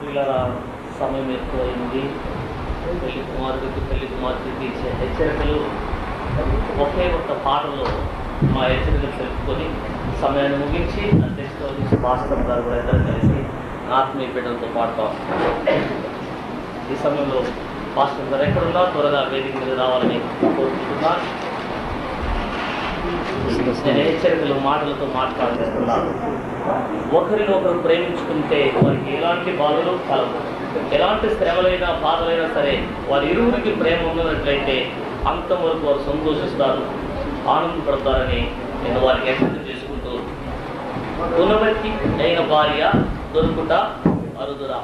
పిల్లల సమయం ఎక్కువైంది. పెళ్ళి కుమారుడికి పెళ్ళి కుమార్తెకి ఇచ్చే హెచ్చరికలు ఒకే ఒక్క పాటలో మా హెచ్చరికలు తెలుపుకొని సమయాన్ని ముగించి అధ్యక్షుడు భాస్కర్ గారు కూడా ఇద్దరు కలిసి ఆత్మీయ బిడ్డలతో పాడతాం ఈ సమయంలో భాస్కర్ గారు ఎక్కడున్నా త్వరగా వేదిక మీద రావాలని కోరుకుంటున్నాను. నేను హెచ్చరికలు మాటలతో మాట్లాడుతున్నాను ఒకరిని ఒకరు ప్రేమించుకుంటే వారికి ఎలాంటి బాధలు కలవు. ఎలాంటి శ్రమలైనా బాధలైనా సరే వారి ఇరువురికి ప్రేమ ఉన్నట్లయితే అంత వరకు వారు సంతోషిస్తారు ఆనందపడతారని నేను వారికి హెచ్చరిక చేసుకుంటూ గుణవతి అయిన భార్య దొరుకుట అరుదురా.